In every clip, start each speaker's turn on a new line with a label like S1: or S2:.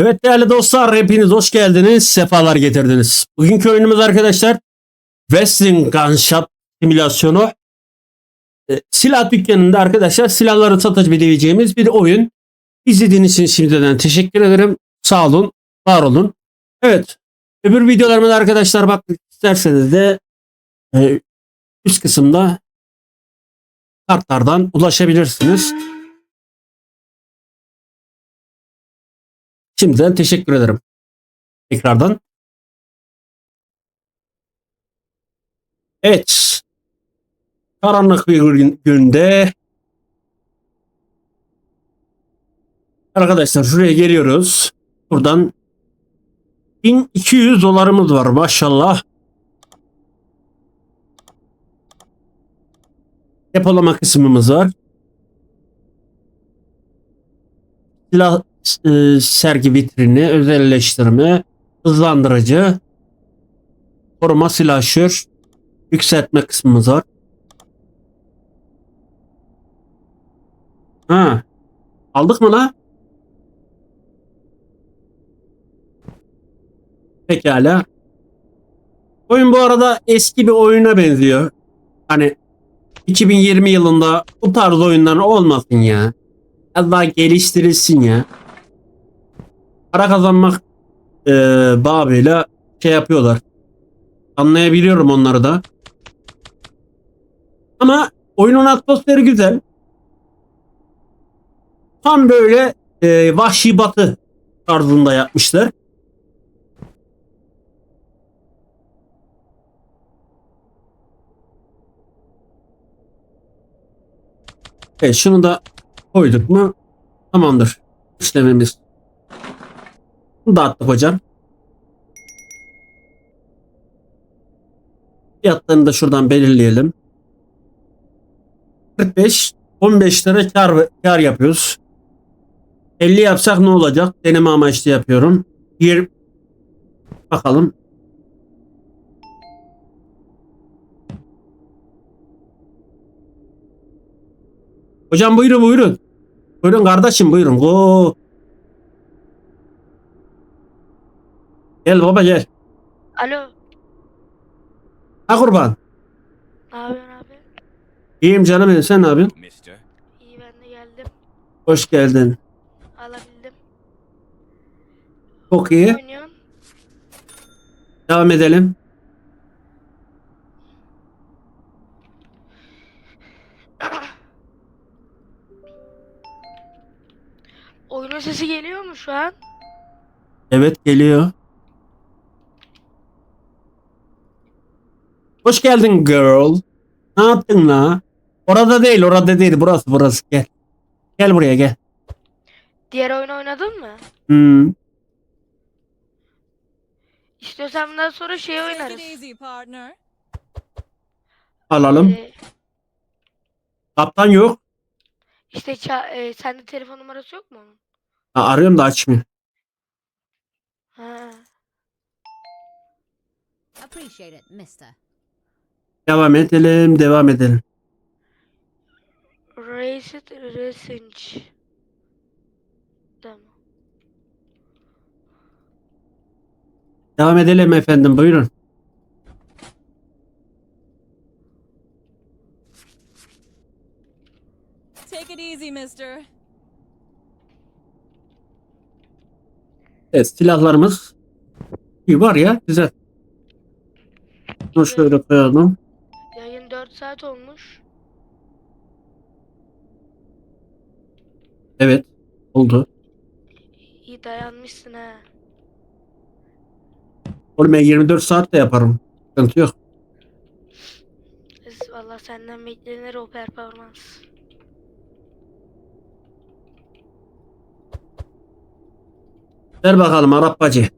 S1: Evet değerli dostlar hepiniz hoş geldiniz. Sefalar getirdiniz. Bugünkü oyunumuz arkadaşlar Wrestling Gunshot simülasyonu. E, silah dükkanında arkadaşlar silahları satabileceğimiz bir oyun. İzlediğiniz için şimdiden teşekkür ederim. Sağ olun, var olun. Evet. Öbür videolarıma da arkadaşlar bak isterseniz de e, üst kısımda kartlardan ulaşabilirsiniz. Şimdiden teşekkür ederim. Tekrardan. Evet. Karanlık bir gün- günde Arkadaşlar şuraya geliyoruz. Buradan 1200 dolarımız var maşallah. Depolama kısmımız var. Silah e, sergi vitrini, özelleştirme, hızlandırıcı, koruma silahşör, yükseltme kısmımız var. Ha. Aldık mı la? Pekala. Oyun bu arada eski bir oyuna benziyor. Hani 2020 yılında bu tarz oyunlar olmasın ya. Biraz daha geliştirilsin ya. Para kazanmak e, babıyla şey yapıyorlar. Anlayabiliyorum onları da. Ama oyunun atmosferi güzel. Tam böyle e, vahşi batı tarzında yapmışlar. Evet şunu da koyduk mu tamamdır. İşlememiz. Bunu da attık hocam. Fiyatlarını da şuradan belirleyelim. 45 15 lira kar, kar yapıyoruz. 50 yapsak ne olacak? Deneme amaçlı yapıyorum. Bir bakalım. Hocam buyurun buyurun. Buyurun kardeşim buyurun. Oo. Gel baba gel.
S2: Alo.
S1: Ha kurban.
S2: Ne yapıyorsun abi?
S1: İyiyim canım benim sen ne yapıyorsun?
S3: Mister.
S2: İyi ben de geldim.
S1: Hoş geldin.
S2: Alabildim.
S1: Çok iyi.
S2: Oynuyorsun.
S1: Devam edelim.
S2: Oyunun sesi geliyor mu şu an?
S1: Evet geliyor. Hoş geldin girl. Ne yaptın la? Orada değil orada değil burası burası gel. Gel buraya gel.
S2: Diğer oyun oynadın mı?
S1: Hmm.
S2: İstiyorsan bundan sonra şey oynarız.
S1: Alalım.
S2: Ee,
S1: Kaptan yok.
S2: işte ça- e, sende telefon numarası yok mu onun?
S1: Ha, arıyorum da açmıyor.
S2: Ha.
S4: Appreciate it, mister.
S1: Devam edelim devam edelim.
S2: Raced Racing. Tamam.
S1: Devam edelim efendim buyurun.
S5: Take it easy, mister.
S1: Evet silahlarımız iyi var ya güzel. Bunu şöyle koyalım.
S2: Yayın 4 saat olmuş.
S1: Evet oldu.
S2: İyi dayanmışsın ha.
S1: Oğlum ben 24 saat de yaparım. Sıkıntı yok.
S2: Valla senden beklenir o performans.
S1: Ver bakalım Arap bacı.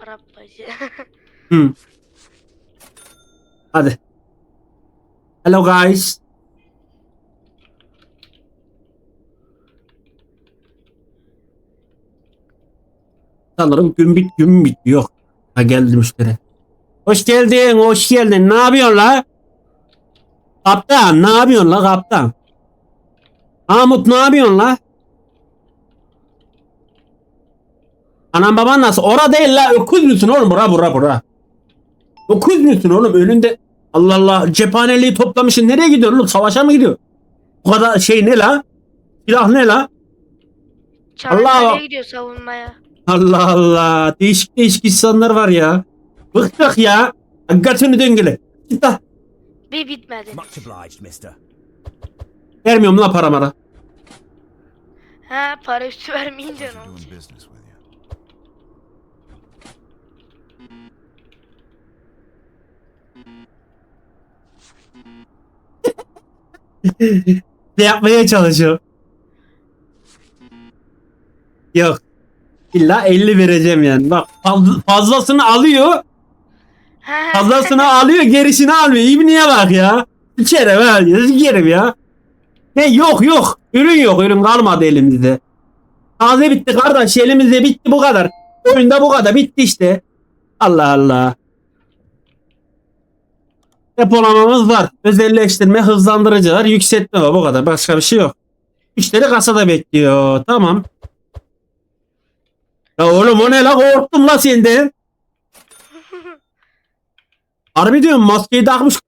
S2: Arap bacı.
S1: Hı. Hadi. Hello guys. Sanırım gün bit gün bit yok. Ha geldi müşteri. Hoş geldin, hoş geldin. Ne yapıyorsun la? Kaptan, ne yapıyorsun la kaptan? Mahmut ne yapıyorsun la? Anam baban nasıl? Ora değil la. Öküz müsün oğlum? Bura bura bura. Öküz müsün oğlum? Önünde Allah Allah cephaneliği toplamışsın. Nereye gidiyorsun oğlum? Savaşa mı gidiyor? Bu kadar şey ne la? Silah ne la?
S2: Çanakkale'ye gidiyor savunmaya.
S1: Allah Allah. Değişik değişik insanlar var ya. Bıktık ya. Götünü döngüle. Git la.
S2: Bir bitmedi.
S3: Much obliged, mister.
S1: Vermiyorum la para mara.
S2: Ha para üstü vermeyince ne olacak?
S1: Yapmaya çalışıyor? Yok. İlla 50 vereceğim yani. Bak faz- fazlasını alıyor.
S2: Ha,
S1: Fazlasını alıyor gerisini almıyor. İbniye bak ya. Ver. Bir kere ya. Ne yok yok. Ürün yok. Ürün kalmadı elimizde. Taze bitti kardeş. Elimizde bitti bu kadar. Oyunda bu kadar. Bitti işte. Allah Allah. Depolamamız var. Özelleştirme, hızlandırıcı var. Yükseltme var. Bu kadar. Başka bir şey yok. Müşteri kasada bekliyor. Tamam. Ya oğlum o ne la? Korktum la senden. Harbi diyorum maskeyi takmış.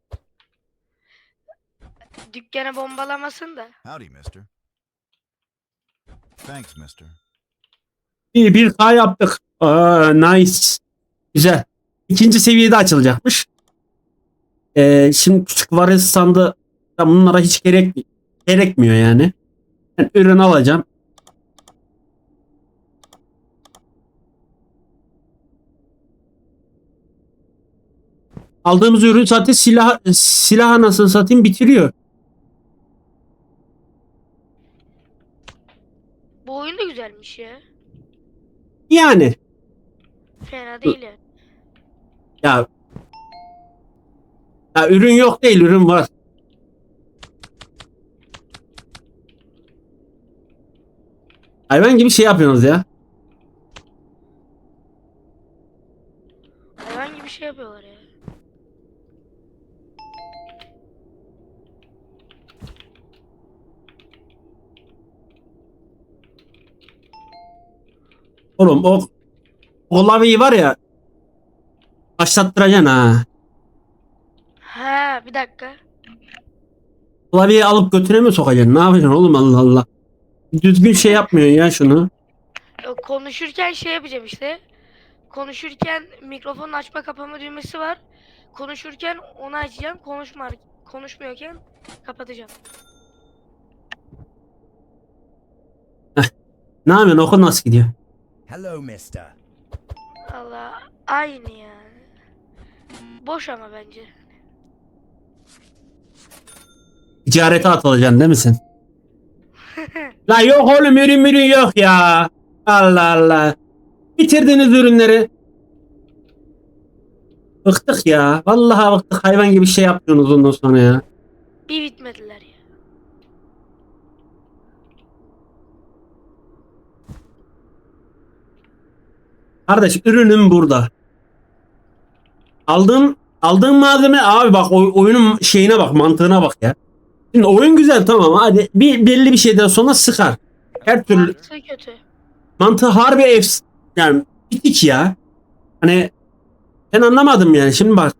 S2: Dükkana bombalamasın da.
S4: Howdy, mister. Thanks, mister.
S1: Bir, bir K yaptık. Aa, nice. Güzel. İkinci seviyede açılacakmış. Ee, şimdi küçük varis sandı ya bunlara hiç gerek gerekmiyor yani. Ben ürün alacağım. Aldığımız ürün zaten silah silah anasını satayım bitiriyor.
S2: Bu oyun da güzelmiş ya.
S1: Yani
S2: Fena değil.
S1: Ya ya ürün yok değil ürün var. Hayvan gibi şey yapıyorsunuz ya.
S2: Hayvan gibi şey yapıyorlar ya.
S1: Oğlum o o laviyi var ya başlattıracaksın ha.
S2: Ha bir dakika.
S1: Laviyi alıp götüne mi sokacaksın? Ne yapacaksın oğlum Allah Allah. Düzgün şey yapmıyorsun ya şunu.
S2: Konuşurken şey yapacağım işte. Konuşurken mikrofonun açma kapama düğmesi var. Konuşurken onu açacağım. Konuşma konuşmuyorken kapatacağım.
S1: Ne yapıyorsun okul nasıl gidiyor?
S3: Hello, mister.
S2: Allah aynı yani. Boş ama bence.
S1: Ticarete atılacaksın değil mi sen? La yok oğlum ürün mürün yok ya. Allah Allah. Bitirdiniz ürünleri. Bıktık ya. Vallahi bıktık. Hayvan gibi şey yapıyorsunuz ondan sonra ya.
S2: Bir bitmediler ya.
S1: Kardeş ürünüm burada. Aldığım aldığım malzeme abi bak oy- oyunun şeyine bak mantığına bak ya. Şimdi oyun güzel tamam hadi bir belli bir şeyden sonra sıkar. Her türlü
S2: Mantığı kötü.
S1: mantığı harbi efs yani bitik ya. Hani ben anlamadım yani şimdi bak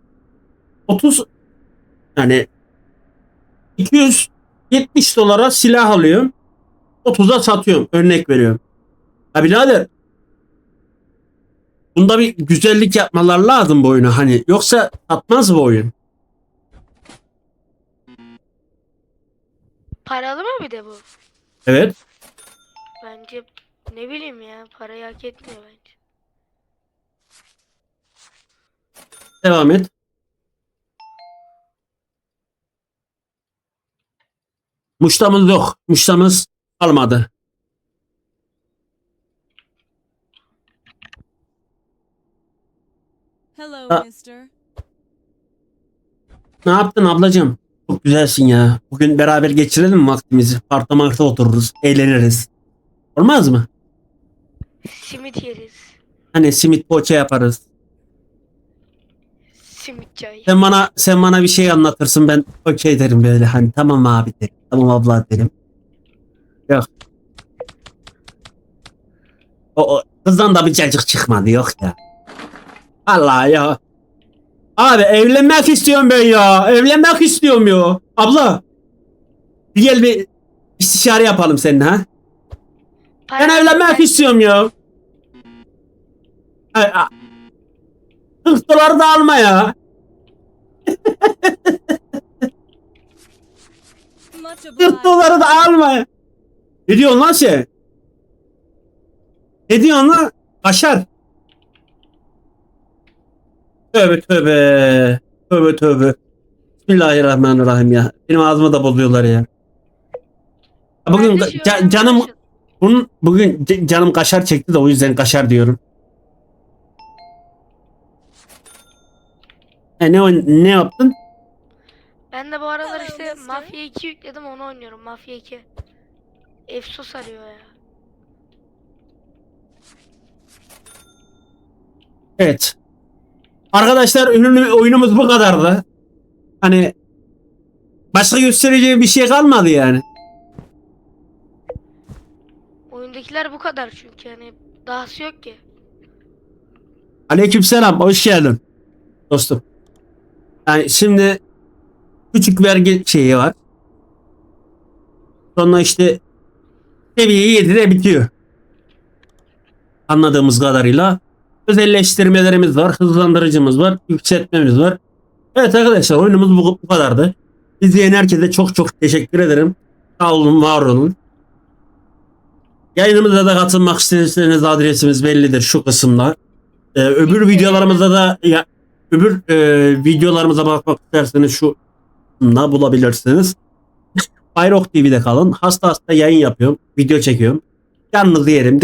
S1: 30 yani 270 dolara silah alıyorum 30'a satıyorum örnek veriyorum. Ya birader bunda bir güzellik yapmalar lazım bu oyuna hani yoksa satmaz bu oyun.
S2: Paralı mı bir de bu?
S1: Evet.
S2: Bence ne bileyim ya parayı hak etmiyor bence.
S1: Devam et. Muştamız yok. Muştamız kalmadı.
S5: Hello, mister.
S1: Ne yaptın ablacığım? Çok güzelsin ya. Bugün beraber geçirelim mi vaktimizi? Parkta markta otururuz. Eğleniriz. Olmaz mı?
S2: Simit yeriz.
S1: Hani simit poğaça yaparız.
S2: Simit çay.
S1: Sen bana sen bana bir şey anlatırsın ben okey derim böyle hani tamam abi derim. Tamam abla derim. Yok. O, o Kızdan da bir cacık çıkmadı yok ya. Allah ya. Abi evlenmek istiyorum ben ya. Evlenmek istiyorum ya. Abla. Bir gel bir istişare yapalım seninle ha. Ben evlenmek istiyorum ya. Ay, a- 40 dolar da alma ya.
S5: Much
S1: 40
S5: obliged.
S1: doları da alma ya. Ne diyorsun lan sen? Ne diyorsun lan? Kaşar. Tövbe tövbe. Tövbe tövbe. Bismillahirrahmanirrahim ya. Benim ağzıma da bozuyorlar ya. Bugün ca- canım bunun bugün c- canım kaşar çekti de o yüzden kaşar diyorum. E ne oyn- ne yaptın?
S2: Ben de bu aralar işte. Mafya 2 yükledim onu oynuyorum. Mafya 2. Efsos arıyor ya.
S1: Evet. Arkadaşlar ürünü, oyunumuz bu kadardı. Hani başka göstereceğim bir şey kalmadı yani.
S2: Oyundakiler bu kadar çünkü yani dahası yok ki.
S1: Aleykümselam, hoş geldin. Dostum. Yani şimdi küçük vergi şeyi var. Sonra işte seviyeyi 7'de bitiyor. Anladığımız kadarıyla. Özelleştirmelerimiz var, hızlandırıcımız var, yükseltmemiz var. Evet arkadaşlar oyunumuz bu, bu kadardı. İzleyen herkese çok çok teşekkür ederim. Sağ olun, var olun. Yayınımıza da katılmak isterseniz adresimiz bellidir şu kısımda. Ee, öbür videolarımızda da ya öbür e, videolarımıza bakmak isterseniz şu kısımda bulabilirsiniz. Bayrok TV'de kalın. Hasta hasta yayın yapıyorum. Video çekiyorum. Canınızı yerim.